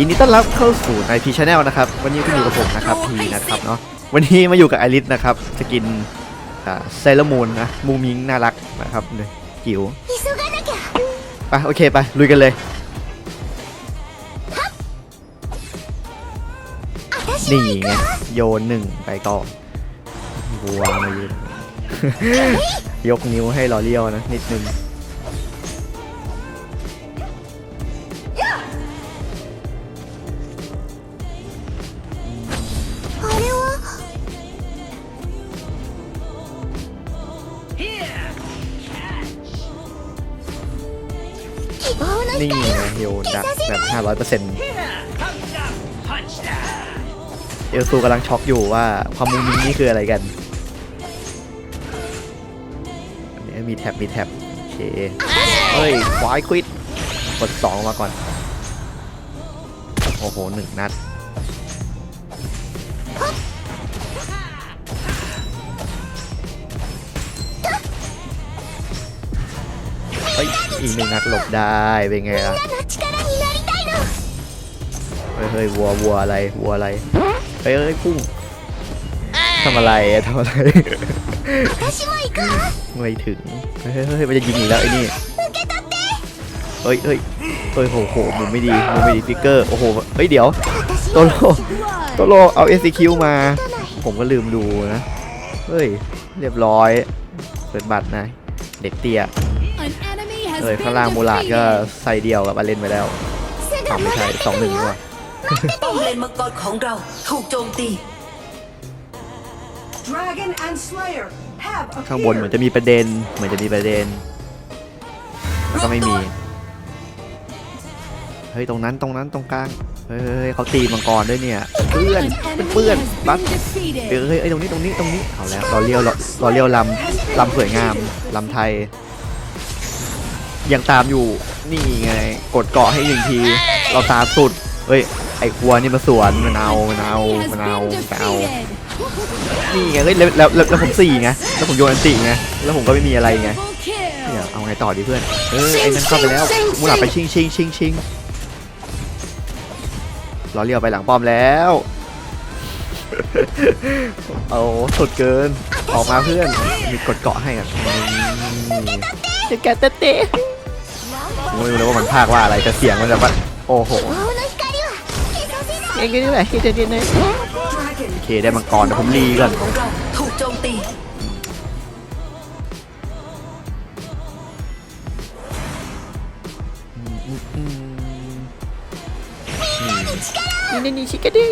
ยินดีต้อนรับเข้าสู่ในพีชแนลนะครับ วันนี้ก็อยู่กับผมนะครับพีนะครับเนาะวันนี้มาอยู่กับไอริสนะครับจะกินเซเลมูนนะมูมิงน่ารักนะครับเนี่ยจิ๋วไปโอเคไปลุยกันเลย นี่ไงโยนหนึ่งไปก่อนบัวมายืนยกนิ้วให้ลอเลียวนะนิดนึง นี่光ไงโยนดักแบบ500%เอลซูกำลังช็อกอยู่ว่าความมุ่งมิงนี่คืออะไรกันอันนี้มีแท็บมีแท็บโอเคเฮ้ยควายควิดกด2มาก่อน โอ้โหหนึ่งนัด อีกหนึ่งนัดหลบได้ เป็นไงล่ะเฮ้ยวัววัวอะไรวัวอะไร เฮ้ยเฮ้ยพุ่งทำอะไรทำอะไร ไม่ถึง เฮ้ยเฮ้ยมันจะยิงอีกแล้วไอ้นี่ เฮ้ยเฮ้ยเฮ้ยโหโหมุมไม่ดีมุมไม่ดีฟิกเกอร์ โอ้โห เฮ้ยเดี๋ยวโตโลโตโลเอา SCQ มา ผมก็ลืมดูนะ เฮ้ย เรียบร้อย เปิดบัตรนะ เด็กเตี้ย เอยข้างล่างมูลาดก็ใส่เดียวกับอาเลนไปแล้วทำไม่ใช่สองหนึ่งว่ะป้อมเลนมังกรของเราถูกโจมตี ข้างบนเหมือนจะมีประเด็น เหมือนจะมีประเด็น ก็ไม่มี เฮ้ยตรงนั้นตรงนั้นตรงกลาง เฮ้ยเขาตีมังกรด้วยเนี่ยเพื่อนเพื่อนบัสเฮ้ยไอตรงนี้ตรงนี้ตรงนี้เอาแล้วเราเลี้ยวเราเลี้ยวลำลำสวยงามลำไทย ยังตามอยู่นี่ไง กดเกาะให้หนึ่งที เราตามสุดเฮ้ยไอ้ครัวนี่มาสวนมันเอามันเอามันเอาไปเอานี่ไงเฮ้ยแล้วแล้วแล้วแล้วผมสี่ไงแล้วผมโยนอันติไงแล้วผมก็ไม่มีอะไรไงเนี่ยเอาไงต่อดีเพื่อนเออไอ้นั่นเข้าไปแล้วมูหลาดไปชิงชิงชิงชิงล้อเลียวไปหลังป้อมแล้วเอาสุดเกินออกมาเพื่อนมีกดเกาะให้กันจะแกเตะเตะ ไม่รู้เลยว่ามันพากว่าอะไรแต่เสียงมันจะว่าโอ้โหเอ็งก็ได้ไหนที่จะดินเลยโอเคได้มังกรแต่ผมรีก่อนถูกโจมตีนี่นี่ชิกดี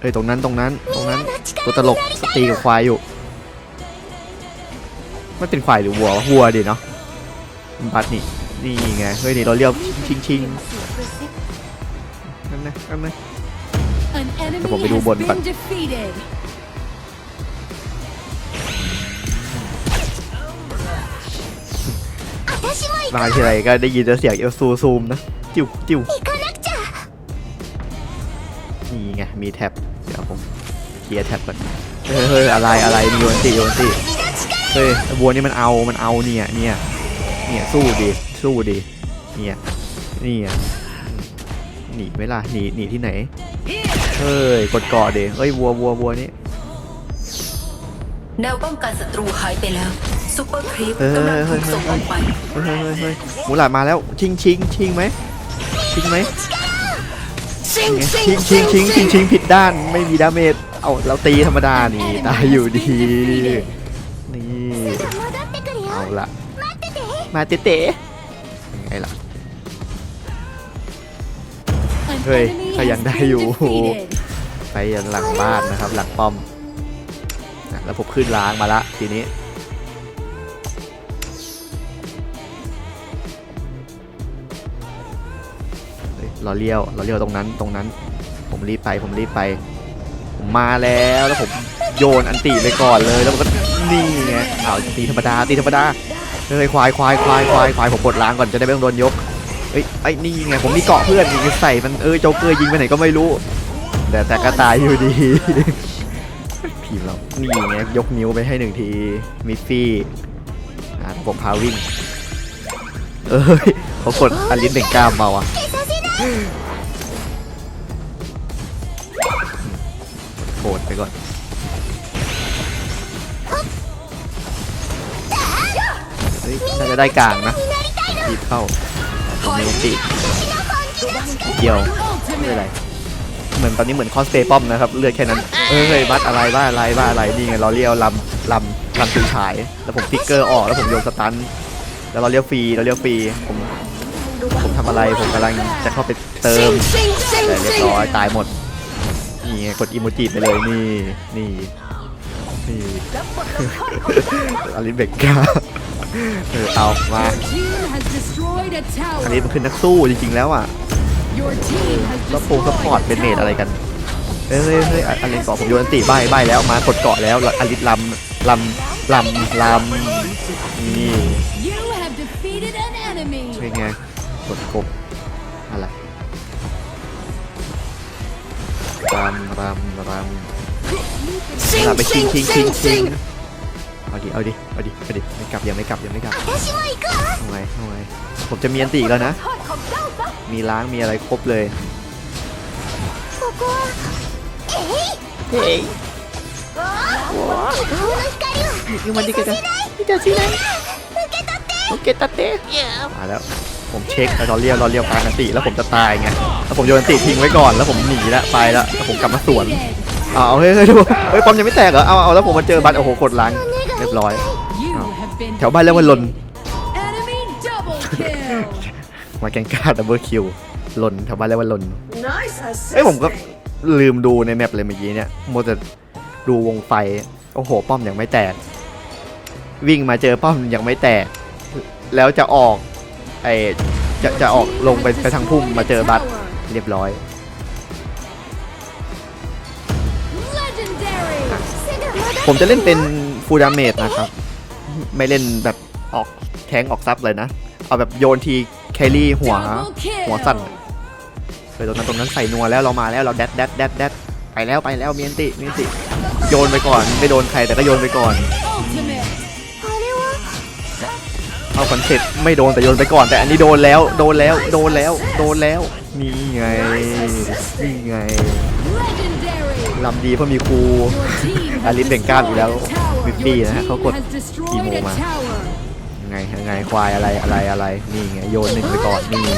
เฮ้ยตรงนั้นตรงนั้นตรงนั้นตัวตลกตีกับควายอยู่ มันเป็นควายหรือวัววัวดิเนาะมันพัดนี่นี่ไงเฮ้ยนี่เราเรียกชิงชิงนั่นนะนั่นนะแต่ผมไปดูบนก่อนมาที่ไรก็ได้ยินแต่เสียงเอลซูซูมนะ จิ้วจิ้วนี่ไงมีแท็บเดี๋ยวผมเคลียร์แท็บก่อนเฮ้ยอะไรอะไรมีโยนตีโยนตี เฮ้ยวัวนี่มันเอา มันเอาเนี่ย เนี่ย เนี่ย สู้ดิ สู้ดิ เนี่ยนี่อะหนีไหมล่ะ หนี หนีที่ไหน เฮ้ย กดเกาะดิเฮ้ย วัววัววัวนี่แนวป้องกันศัตรูหายไปแล้วซุปเปอร์ครีปเฮ้ยกำลังถูกเฮ้ยส่งออกไปเฮ้ยเฮ้ยเฮ้ยเฮ้ยหมูหลาดมาแล้ว ชิงชิงชิงไหมชิงไหมชิงชิงชิงชิงชิงชิงผิดด้าน ไม่มีดาเมจ เอาเราตีธรรมดานี่ตายอยู่ดี นี่เอาละมาเต๋ตยังไงล่ะเฮ้ยเขยังได้อยู่ ไปยังหลังบ้านนะครับ หลังป้อมแล้วผมขึ้นล้างมาละทีนี้เราเลี้ยวเราเลี้ยวตรงนั้นตรงนั้น ผมรีบไปผมรีบไป ผมมาแล้วแล้วผม โยนอันตีไปก่อนเลยแล้วมันก็นี่ไงเอาตีธรรมดาตีธรรมดาเลยควายควายควายควายควายผมกดล้างก่อนจะได้ไม่ต้องโดนยกเอ้ไอ้นี่ไงผมมีเกาะเพื่อนยิใส่มันเออโจเกอร์ยิงไปไหนก็ไม่รู้ แต่แต่ก็ตายอยู่ดีทีมเรานี่ไงยกนิ้วไปให้หนึ่งทีมิฟฟี่ผมพาวิ่งเอ้ยเขากดอลิสเด่งกล้ามมาวะโกดไปก่อน น่าจะได้กลางนะรีบเข้าผมมีติเดียวไม่เป็นไรเหมือนตอนนี้เหมือนคอสเพย์ป้อมนะครับเลือดแค่นั้นเอ้ยบัตอะไรบ้าอะไรบ้าอะไรนี่ไงเราเรียวลำลำลำตูฉาย แล้วผมฟิกเกอร์ออกแล้วผมโยนสตันแล้วเราเรียกฟรีเราเรียกฟรีผมผมทำอะไรผมกำลังจะเข้าไปเติมแต่เรียบร้อยตายหมดนี่ไงกดอีโมจิไปเลยนี่นี่นี่อลิเบกกา เออเอามาอันนี้มันคือนักสู้จริงๆแล้วอะ Your team has แล้วโปร destroyed ซัพพอร์ตเป็นเมดอะไรกันเฮ้ยเฮ้ยเฮ้ยอะอลิสเกาะผมโยนติใบใบแล้วมากดเกาะแล้วล้วอลิสลำลำลำลำนี่ You have defeated an enemy. เป็นไงกดกบอะไรรำรำรำเราไปชิงชิงชิงชิง เอาดิ เอาดิ เอาดิ เอาดิ ไม่กลับยังไม่กลับยังไม่กลับทำไงทำไงผมจะมีอันตีแล้วนะ มีล้างมีอะไรครบเลยเฮ้ยยู่มันดีกันนี่จะชื่อไหนโอเคตัดเต้มาแล้วผมเช็คแล้วเราเรียวเราเรียวกานันติแล้วผมจะตายไงแล้วผมโยนติทิ้งไว้ก่อนแล้วผมหนีละไปละแล้วผมกลับมาสวนเอาเฮ้ยเฮ้ยดูเฮ้ยปอมยังไม่แตกเหรอเอาเอาแล้วผมมาเจอบัตโอ้โหโคตรล้าง บร้อย แถวบ้านเรียกว่าลน มาแกงกาดับเบิลคิวลนแถวบ้านเรียกว่าลน เอ้ยผมก็ลืมดูในแมปเลยเมื่อกี้เนี่ยโมจะดูวงไฟ โอ้โห ป้อมยังไม่แตก วิ่งมาเจอป้อมยังไม่แตก แล้วจะออกไอจะจะออกลงไปไปทางพุ่มมาเจอบัตเรียบร้อยผมจะเล่นเป็น ฟูดาเมจนะครับ ไม่เล่นแบบออกแทงออกซับเลยนะ เอาแบบโยนทีแคลรี่หัวหัวสั่นเคยตรนตรงนั้นใส่นัวแล้วเรามาแล้วเราแดดแดดแดดแดดไปแล้วไปแล้วเมียนติเมียนติโยนไปก่อนไม่โดนใครแต่ก็โยนไปก่อนเอาคอนเซ็ปต์ไม่โดนแต่โยนไปก่อน แต่อันนี้โดนแล้วโดนแล้วโดนแล้วโดนแล้วนี่ไงนี่ไงลำดีเพราะมีครูอาลิสเบ่งก้าวอยู่แล้ว วิปปี้นะฮะเขากดกี่โมมาไงไงควายอะไรอะไรอะไรนี่ไงโยนหนึ่งไปก่อนนี่ไง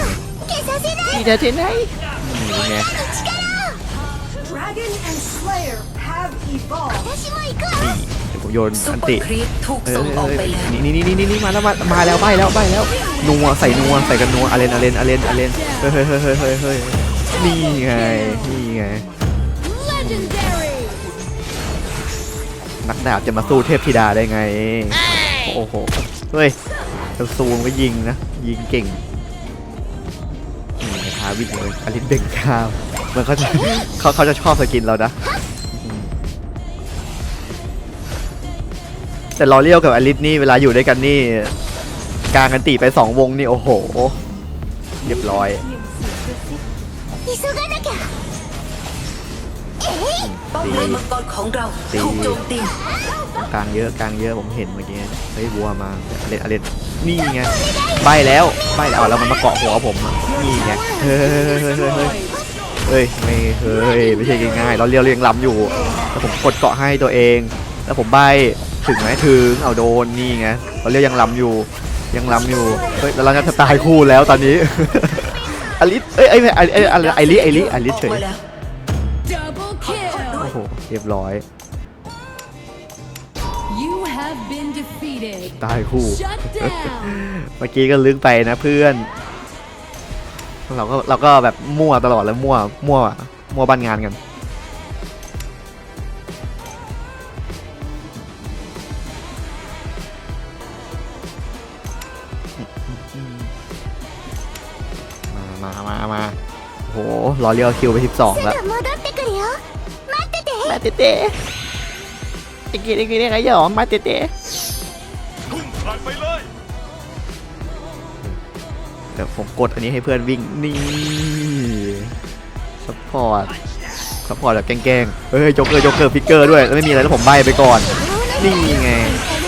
นี่จะเทนให้นี่ไงนี่ผมโยนอันติเออนี่นี่นี่นี่นี่มาแล้วมามาแล้วใบแล้วใบแล้วนัวใส่นัวใส่กันนัวอาเลนอาเลนอาเลนอาเลนเฮ้ยเฮ้ยเฮ้ยเฮ้ยนี่ไงนี่ไง นักดาบจะมาสู้เทพธิดาได้ไง โอ้โห เฮ้ยจะสู้ก็ยิงนะ ยิงเก่งท้าวิดเลยอลินเบงคามมันเขาจะเขาเขาจะชอบสกินเรานะ แต่ลอเรียวกับอลิสนี่เวลาอยู่ด้วยกันนี่กลางกันตีไปสองวงนี่ โอ้โห เรียบร้อย ป้อมเลนมังกรของเราตี ถูกโจมตีกลางเยอะกลางเยอะผมเห็นเมื่อกี้เฮ้ยวัวมาอเลนอเลนนี่ไงใบแล้วใบแล้วเอาแล้วมันมาเกาะหัวผมอะนี่ไงเฮ้ยเฮ้ยเฮ้ยเฮ้ยเฮ้ย Destroyed. เฮ้ยไม่เฮ้ยไม่ใช่ง่ายๆเราเรียวเรียงลำอยู่แล้วผมกดเกาะให้ตัวเอง แล้วผมใบถึงไหมถึงเอาโดนนี่ไงเราเรียวยังลำอยู่ ยังลำอยู่เฮ้ยแล้วเราจะตายคู่แล้วตอนนี้ อลิสเอ้ยไอ้ไอ้ไอ้ไอ้ไอริไอริไอริเฉย ออกมาแล้ว หเรียบร้อย You have been defeated. ตายคู่ Shut down. เมื่อกี้ก็ลึกไปนะเพื่อน เราก็เราก็แบบมั่วตลอดแล้วมั่ว มั่ว มั่วบ้านงานกันมา มา มามาโหรอเรียวคิวไป 12 แล้ว มาเตเต้อีกทีอีกทีได้ไงหยอมมาเตเต้เดี๋ยวผมกดอันนี้ให้เพื่อนวิ่งนี่ซัพพอร์ตซัพพอร์ตแบบแกล้งๆเฮ้ยโจ๊กเกอร์โจ๊กเกอร์พิกเกอร์ด้วยแล้วไม่มีอะไรแล้วผมใบไปก่อนนี่ไง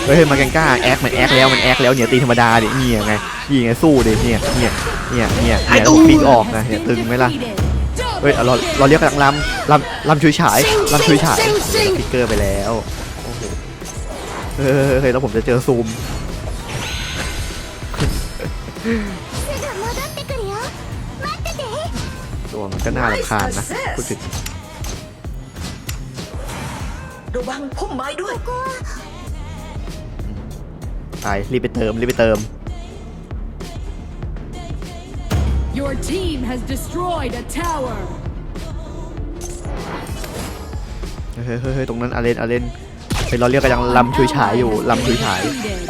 เฮ้ยมาแกงก้าแอคมันแอคแล้วมันแอคแล้วเนี่ยตีธรรมดาดินี่ไงนี่ไงสู้ดิเนี่ยเนี่ยเนี่ยเนี่ยเนี่ยผมปีกออกนะเนี่ยตึงไหมล่ะ เฮ้ยเราเราเรียกกำลังลำลำลำชุยฉายลำชุยฉายพิกเกอร์ไปแล้วโอ้โหเฮ้ยแล้วผมจะเจอซูมตัวมันก็น่ารำคาญนะพูดถึงระวังพุ่มไม้ด้วย ไปรีบไปเติมรีบไปเติม Your team has destroyed a tower. เฮ้ยเฮ้ยเฮ้ยตรงนั้นอาเลนอาเลนเป็นเราเรียกกันยังลำชุยฉายอยู่ลำชุยฉาย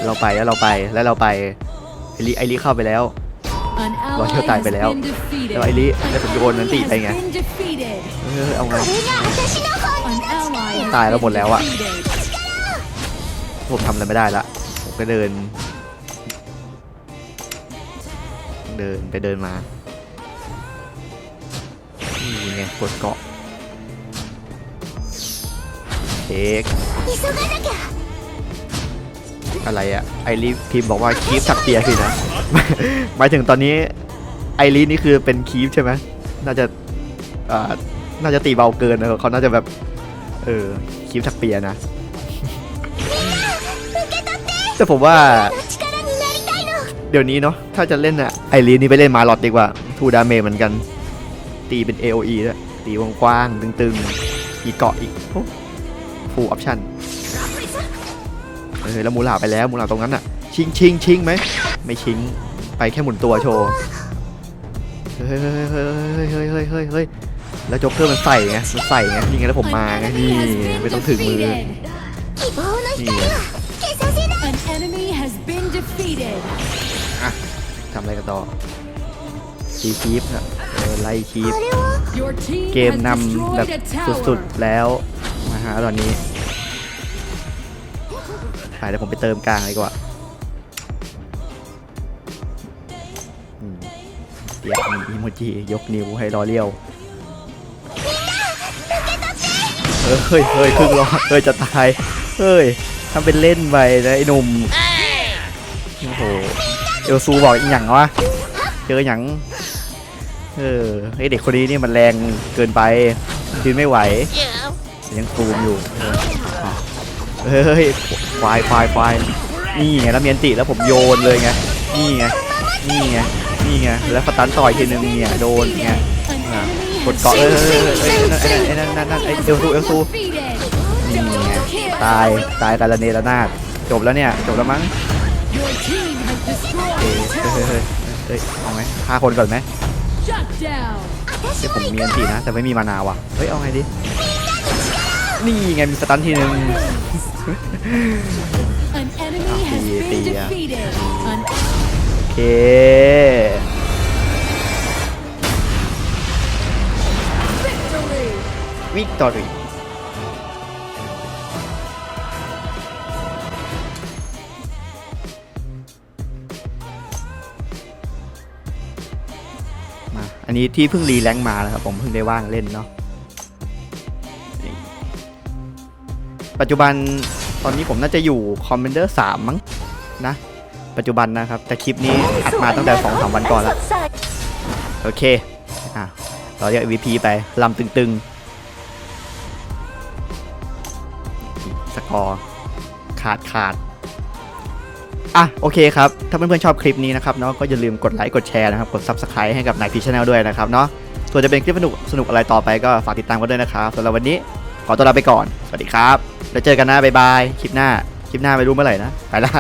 เราไปแล้วเราไปแล้วเราไปไอริไอริเข้าไปแล้ว รอเที่ยวตายไปแล้วแล้วไอริแล้วผมโยนนันตีไปไงเฮ้ยเอาไงตายแล้วหมดแล้วอะผมทำอะไรไม่ได้ละผมก็เดิน เดินไปเดินมา นี่ไงกดเกาะเอกอะไรอะไอรีพิมบอกว่าคีฟถักเปียสินะหมายถึงตอนนี้ไอรีนี่คือเป็นคีฟใช่ไหมน่าจะอ่าน่าจะตีเบาเกินนะเขาน่าจะแบบ เออคีฟถักเปียนะ แต่ผมว่า เดี๋ยวนี้เนาะถ้าจะเล่นอะไอรีนี่ไปเล่นมาลอดดีกว่าทูดาเมเหมือนกัน ตีเป็น AOE ด้วยตีกว้างๆตึงๆ อีกเกาะอีกฟูลออปชั่นเออแล้วมูลาไปแล้วมูลาตรงนั้นอะ ชิงชิงชิงไหมไม่ชิงไปแค่หมุนตัวโชว์เฮ้ยเฮ้ยเฮ้ยเฮ้ยเฮ้ยเฮ้ยเฮ้ยแล้วจ็อกเกอร์มันใส่ไงมันใส่ไงนี่ไงแล้วผมมาไงนี่ไม่ต้องถึงมือนี่ทำอะไรกันต่อ ซีคีฟนะเอไล่คีฟเกมนำแบบสุดๆแล้วนะฮะตอนนี้ไปเดี๋ยวผมไปเติมกลางดีกว่าเตียมีอีโมจิยกนิ้วให้รอเรียวเฮ้ยเฮ้ยคึ่งรอเฮ้ยจะตายเฮ้ยทำเป็นเล่นไปนะไอ้หนุ่มโอ้โหเอลซูบอกอีหยังวะเจอหยัง เออไอเด็กคนนี้นี่มันแรงเกินไปยืนไม่ไหว ยังซูมอยู่เฮ้ยควายควายควายนี่ไงแล้วเมียนติแล้วผมโยนเลยไงนี่ไงนี่ไงนี่ไงแล้วสตันต่อยทีนึงเนี่ยโดนไงกดเกาะเอ้ยเอ้ยเอ้ยเอ้ยนั่นนั่นนั่นไอ้เอลซูเอลซูนี่ไงตายตายกันละเนระนาดจบแล้วเนี่ยจบแล้วมั้งเอ้ยเฮ้ยเฮ้ยเฮ้ยเอาไหมฆ่าคนก่อนไหม down. เดี๋ยวผมมีอันตีนะ แต่ไม่มีมานาว่ะ เฮ้ย เอาไงดีนี่ไงมีสตันทีนึง An enemy has Tì- been tì à. defeated. An โอเค victory. วิกตอรี นนี้ที่เพิ่งรีแรงค์มานะครับผมเพิ่งได้ว่างเล่นเนาะปัจจุบันตอนนี้ผมน่าจะอยู่คอมเมนเดอร์สามมั้งนะ ปัจจุบันนะครับ แต่คลิปนี้อัดมาตั้งแต่สองสามวันก่อนละโอเคอะเราเรียก MVP ไปลำตึงๆ สกอร์ ขาดขาด อะโอเคครับ ถ้าเพื่อนๆชอบคลิปนี้นะครับเนาะก็อย่าลืมกดไลค์กดแชร์นะครับกด Subscribe ให้กับนายพีชแนลด้วยนะครับเนาะส่วนจะเป็นคลิปสนุกสนุกอะไรต่อไปก็ฝากติดตามกันด้วยนะครับสำหรับวันนี้ขอตัวลาไปก่อน สวัสดีครับ แล้วเจอกันนะบ๊ายบาย คลิปหน้า คลิปหน้าไม่รู้เมื่อไหร่นะ ไปละ